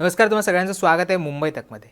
नमस्कार तुम्हाला सगळ्यांचं स्वागत आहे मुंबई तकमध्ये.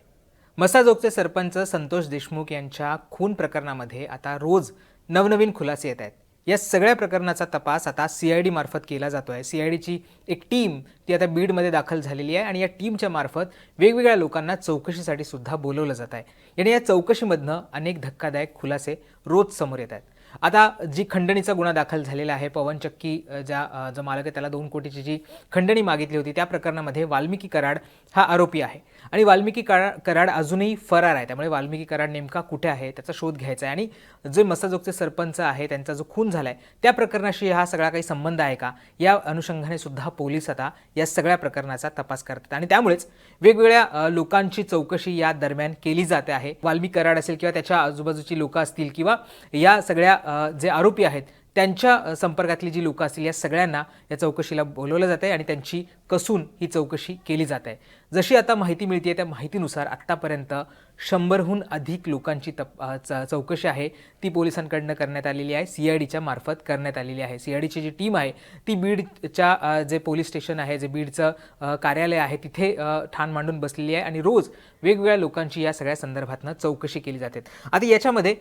मसाजोगचे सरपंच संतोष देशमुख यांच्या खून प्रकरणामध्ये आता रोज नवनवीन खुलासे येत आहेत. या सगळ्या प्रकरणाचा तपास आता सी आय डी मार्फत केला जातो आहे सी आय डीची एक टीम ती आता बीडमध्ये दाखल झालेली आहे आणि या टीमच्या मार्फत वेगवेगळ्या लोकांना चौकशीसाठी सुद्धा बोलवलं जात आहे. आणि या चौकशीमधनं अनेक धक्कादायक खुलासे रोज समोर येत आहेत. आता जी खंडणीचा गुन्हा दाखल झालेला आहे पवन चक्की ज्या जो मालक आहे त्याला दोन कोटीची जी खंडणी मागितली होती त्या प्रकरणामध्ये वाल्मिकी कराड हा आरोपी आहे. आणि वाल्मिकी करा कराड अजूनही फरार आहे. त्यामुळे वाल्मिकी कराड नेमका कुठे आहे त्याचा शोध घ्यायचा आहे. आणि जे मसाजोगचे सरपंच आहे त्यांचा जो खून झाला आहे त्या प्रकरणाशी हा सगळा काही संबंध आहे का? या अनुषंगाने सुद्धा पोलीस आता या सगळ्या प्रकरणाचा तपास करतात. आणि त्यामुळेच वेगवेगळ्या लोकांची चौकशी या दरम्यान केली जाते आहे. वाल्मिकी कराड असेल किंवा त्याच्या आजूबाजूची लोकं असतील किंवा या सगळ्या जे आरोपी आहेत त्यांच्या संपर्कातली जी लोकं असतील या सगळ्यांना या चौकशीला बोलवलं जात आहे आणि त्यांची कसून ही चौकशी केली जात आहे जशी आता माहिती मिळते त्या माहितीनुसार आत्तापर्यंत शंभरहून अधिक लोकांची तप च चौकशी आहे. ती पोलिसांकडनं करण्यात आलेली आहे. सी आय डीच्या मार्फत करण्यात आलेली आहे. सी आय डीची जी टीम आहे ती बीडच्या जे पोलीस स्टेशन आहे जे बीडचं कार्यालय आहे तिथे ठाण मांडून बसलेली आहे आणि रोज वेगवेगळ्या लोकांची या सगळ्या संदर्भातनं चौकशी केली जाते. आता याच्यामध्ये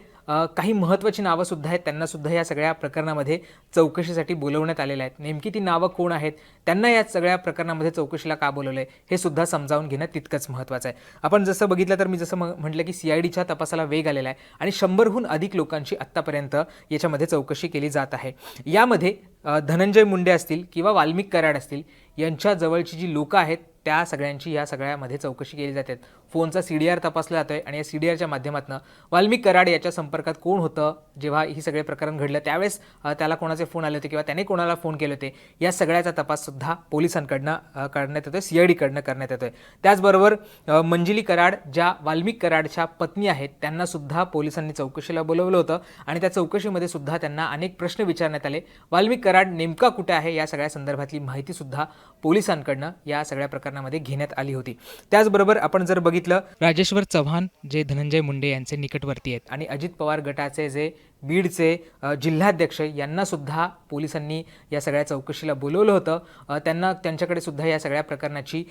काही महत्त्वाची नावं सुद्धा आहेत. त्यांनासुद्धा या सगळ्या प्रकरणामध्ये चौकशीसाठी बोलवण्यात आलेल्या आहेत नेमकी ती नावं कोण आहेत? त्यांना या सगळ्या प्रकरणामध्ये चौकशीला का बोलवलं आहे हे सुद्धा समजावून घेणं तितकंच महत्त्वाचं आहे. आपण जसं बघितलं तर मी जसं म- म्हटलं की सी आय डीच्या तपासाला वेग आलेला आहे आणि शंभरहून अधिक लोकांची आत्तापर्यंत याच्यामध्ये चौकशी केली जात आहे. यामध्ये धनंजय मुंडे असतील किंवा वाल्मिक कराड असतील यांच्या जवळची जी लोकं आहेत त्या सगळ्यांची या सगळ्यामध्ये चौकशी केली जाते. फोनचा सी डी आर तपासला जातोय आणि या सी डी आरच्या माध्यमातून वाल्मिक कराड याच्या संपर्कात कोण होतं? जेव्हा ही सगळे प्रकरण घडलं त्यावेळेस त्याला कोणाचे फोन आले होते किंवा त्याने कोणाला फोन केले होते या सगळ्याचा तपास सुद्धा पोलिसांकडनं अ, करण्यात येतोय सी आय डीकडनं करण्यात येतोय. त्याचबरोबर मंजिली कराड ज्या वाल्मिक कराडच्या पत्नी आहेत त्यांना सुद्धा पोलिसांनी चौकशीला बोलवलं होतं आणि त्या चौकशीमध्ये सुद्धा त्यांना अनेक प्रश्न विचारण्यात आले. वाल्मिक कराड नेमका कुठे आहे? या सगळ्या संदर्भातली माहिती सुद्धा पोलिसांकडनं या सगळ्या प्रकरणामध्ये घेण्यात आली होती. त्याचबरोबर आपण जर बघितलं राजेश्वर चव्हाण जे धनंजय मुंडे यांचे निकटवर्ती आहेत. आणि अजित पवार गटाचे जे बीडचे जिल्हाध्यक्ष यांना सुद्धा पोलिसांनी या सगळ्या चौकशीला बोलवलं होतं. त्यांना त्यांच्याकडे सुद्धा या सगळ्या प्रकरणाची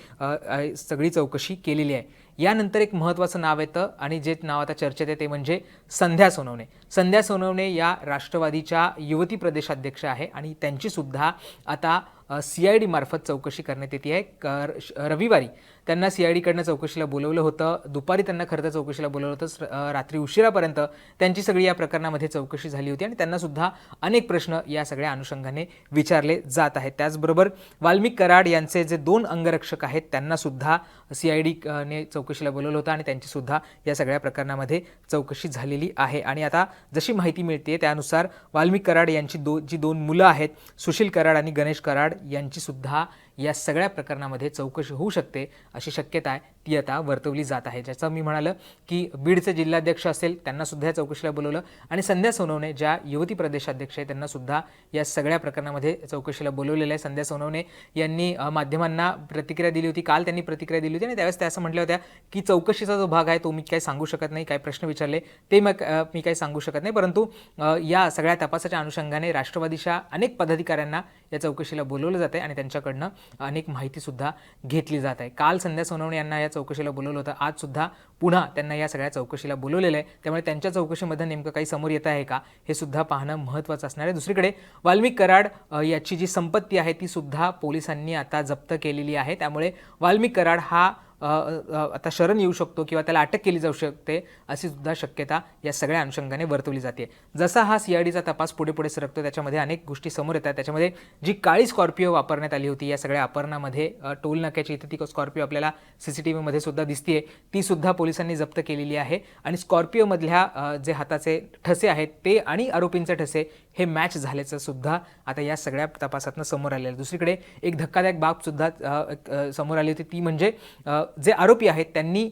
सगळी चौकशी केलेली आहे. यानंतर एक महत्त्वाचं नाव येतं आणि जे नाव आता चर्चेत आहे ते म्हणजे संध्या सोनवणे. संध्या सोनवणे या राष्ट्रवादीच्या युवती प्रदेशाध्यक्ष आहे आणि त्यांची सुद्धा आता सी आय डीमार्फत चौकशी करण्यात येते. आहे क- श- रविवारी त्यांना सी आय डीकडनं चौकशीला बोलवलं होतं. दुपारी त्यांना खरं तर चौकशीला बोलवलं होतं. रात्री उशिरापर्यंत त्यांची सगळी या प्रकरणामध्ये चौकशी झाली होती आणि त्यांनासुद्धा अनेक प्रश्न या सगळ्या अनुषंगाने विचारले जात आहेत. त्याचबरोबर वाल्मिक कराड यांचे जे दोन अंगरक्षक आहेत त्यांनासुद्धा सी आय डीने चौकशीला बोलवलं होतं आणि त्यांचीसुद्धा या सगळ्या प्रकरणामध्ये चौकशी झालेली आहे. आणि आता जशी माहिती मिळते त्यानुसार वाल्मिक कराड यांची दो जी दोन मुलं आहेत सुशील कराड आणि गणेश कराड यांची सुद्धा या सगळ्या प्रकरणामध्ये चौकशी होऊ शकते अशी शक्यता आहे. ती आता वर्तवली जात आहे. ज्याचं मी म्हणालं की बीडचे जिल्हाध्यक्ष असेल त्यांनासुद्धा या चौकशीला बोलवलं आणि संध्या सोनवणे ज्या युवती प्रदेशाध्यक्ष आहेत त्यांनासुद्धा या सगळ्या प्रकरणामध्ये चौकशीला बोलवलेलं आहे. संध्या सोनवणे यांनी माध्यमांना प्रतिक्रिया दिली होती. काल त्यांनी प्रतिक्रिया दिली होती आणि त्यावेळेस त्या असं म्हटल्या होत्या की चौकशीचा जो भाग आहे तो मी काही सांगू शकत नाही काय प्रश्न विचारले ते मग मी काही सांगू शकत नाही. परंतु या सगळ्या तपासाच्या अनुषंगाने राष्ट्रवादीच्या अनेक पदाधिकाऱ्यांना या चौकशीला बोलवलं जाते आणि त्यांच्याकडनं अनेक माहितीसुद्धा घेतली जात आहे. काल संध्या सोनवणे यांना या चौकशीला बोलवलं होतं. आजसुद्धा पुन्हा त्यांना या सगळ्या चौकशीला बोलवलेलं आहे. त्यामुळे त्यांच्या चौकशीमध्ये नेमकं काही समोर येत आहे का हे सुद्धा पाहणं महत्त्वाचं असणार आहे. दुसरीकडे वाल्मिक कराड याची जी संपत्ती आहे ती सुद्धा पोलिसांनी आता जप्त केलेली आहे. त्यामुळे वाल्मिक कराड हा आता शरण येऊ शकतो किंवा त्याला अटक केली जाऊ शकते अशी सुद्धा शक्यता या सगळ्या अनुषंगाने वर्तवली जाते. जसा हा सी आय डीचा तपास पुढे पुढे सरकतो त्याच्यामध्ये अनेक गोष्टी समोर येतात. त्याच्यामध्ये जी काळी स्कॉर्पिओ वापरण्यात आली होती या सगळ्या अपहरणामध्ये टोल नाक्याची इथे ती स्कॉर्पिओ आपल्याला सी सी टी व्हीमध्ये सुद्धा दिसते ती सुद्धा पोलिसांनी जप्त केलेली आहे आणि स्कॉर्पिओमधल्या जे हाताचे ठसे आहेत ते आणि आरोपींचे ठसे हे मॅच झाल्याचं सुद्धा आता या सगळ्या तपासातनं समोर आलेलं आहे. दुसरीकडे एक धक्कादायक बाब सुद्धा समोर आली होती. ती म्हणजे जे आरोपी आहेत त्यांनी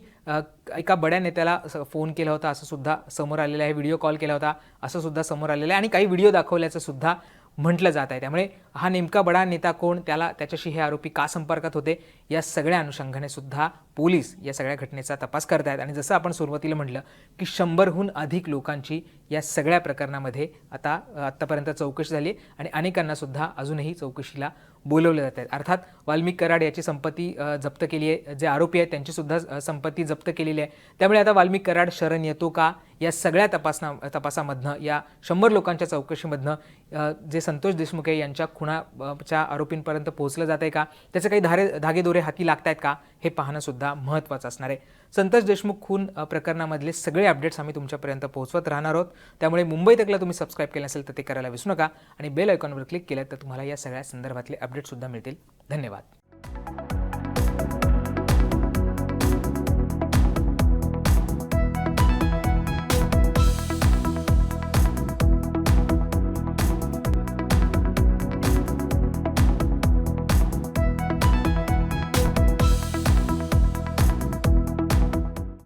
एका बड्या नेत्याला फोन केला होता. असं सुद्धा समोर आलेलं आहे. व्हिडिओ कॉल केला होता. असं सुद्धा समोर आलेलं आहे. आणि काही व्हिडिओ दाखवल्याचं सुद्धा म्हटलं जात आहे. त्यामुळे हा नेमका बडा नेता कोण? त्याला त्याच्याशी हे आरोपी का संपर्कात होते? या सगळ्या अनुषंगाने सुद्धा पोलीस या सगळ्या घटनेचा तपास करत आहेत आणि जसं आपण सुरुवातीला म्हटलं की शंभरहून अधिक लोकांची या सगळ्या प्रकरणामध्ये आता आत्तापर्यंत चौकशी झाली आणि अनेकांना सुद्धा अजूनही चौकशीला बोलवलं जात आहेत अर्थात वाल्मिक कराड याची संपत्ती जप्त केली आहे. जे आरोपी आहेत त्यांची सुद्धा संपत्ती जप्त केलेली आहे. त्यामुळे आता वाल्मिक कराड शरण येतो का? या सगळ्या तपासना तपासामधनं या शंभर लोकांच्या चौकशीमधनं जे संतोष देशमुख आहे यांच्या खुणाच्या आरोपींपर्यंत पोहोचलं जात आहे का? त्याचे काही धारे धागेदोरे हाती लागत आहेत का? हे पाहणंसुद्धा महत्त्वाचं असणार आहे. संतोष देशमुख खून प्रकरणामधले सगळे अपडेट्स आम्ही तुमच्यापर्यंत पोहोचवत राहणार आहोत. त्यामुळे मुंबई तकला तुम्ही सबस्क्राईब केलं असेल तर ते करायला विसरू नका आणि बेल आयकॉनवर क्लिक केलं तर तुम्हाला या सगळ्या संदर्भातले अपडेट्ससुद्धा मिळतील. धन्यवाद.